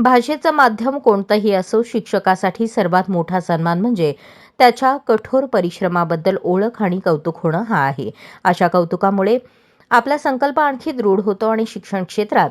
भाषेचं माध्यम कोणतंही असो शिक्षकासाठी सर्वात मोठा सन्मान म्हणजे त्याच्या कठोर परिश्रमाबद्दल ओळख आणि कौतुक होणं हा आहे. अशा कौतुकामुळे आपला संकल्प आणखी दृढ होतो आणि शिक्षण क्षेत्रात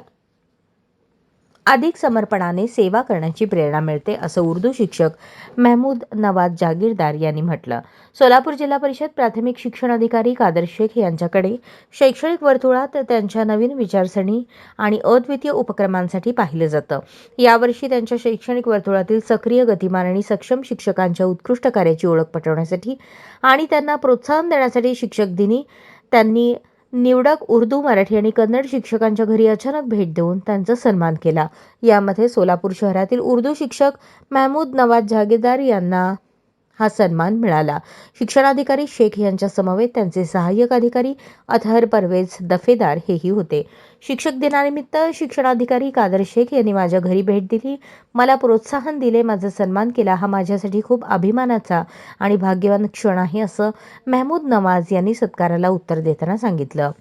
अधिक समर्पणाने सेवा करण्याची प्रेरणा मिळते असं उर्दू शिक्षक महमूद नवाज जागीरदार यांनी म्हटलं. सोलापूर जिल्हा परिषद प्राथमिक शिक्षण अधिकारी कादर शेख यांच्याकडे शैक्षणिक वर्तुळात त्यांच्या नवीन विचारसरणी आणि अद्वितीय उपक्रमांसाठी पाहिलं जातं. यावर्षी त्यांच्या शैक्षणिक वर्तुळातील सक्रिय गतिमान आणि सक्षम शिक्षकांच्या उत्कृष्ट कार्याची ओळख पटवण्यासाठी आणि त्यांना प्रोत्साहन देण्यासाठी शिक्षक दिनी त्यांनी निवडक उर्दू मराठी आणि कन्नड शिक्षकांच्या घरी अचानक भेट देऊन त्यांचा सन्मान केला. यामध्ये सोलापूर शहरातील उर्दू शिक्षक महमूद नवाज जागीरदार यांना हा सन्मान मिळाला. शिक्षणाधिकारी शेख यांच्या समवेत त्यांचे सहाय्यक अधिकारी अथहर परवेज दफेदार हेही होते. शिक्षक दिनानिमित्त शिक्षणाधिकारी कादर शेख यांनी माझ्या घरी भेट दिली. मला प्रोत्साहन दिले माझा सन्मान केला. हा माझ्यासाठी खूप अभिमानाचा आणि भाग्यवान क्षण आहे असं महमूद नवाज यांनी सत्काराला उत्तर देताना सांगितलं.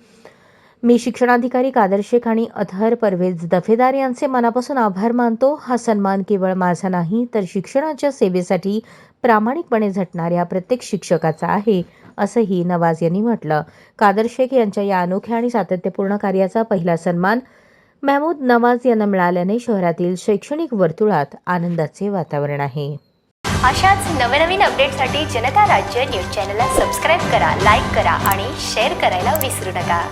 मी शिक्षणाधिकारी कादर शेख आणि अथहर परवेज दफेदार यांचे मनापासून आभार मानतो. हा सन्मान केवळ माझा नाही तर शिक्षणाच्या सेवेसाठी प्रामाणिकपणे झटणाऱ्या प्रत्येक शिक्षकाचा आहे असंही नवाज यांनी म्हटलं. कादर शेख यांच्या या अनोख्या आणि सातत्यपूर्ण कार्याचा पहिला सन्मान महमूद नवाज यांना मिळाल्याने शहरातील शैक्षणिक वर्तुळात आनंदाचे वातावरण आहे. अशाच नवनवीन अपडेटसाठी जनता राज्य न्यूज चॅनलला सबस्क्राईब करा लाईक करा आणि शेअर करायला विसरू नका.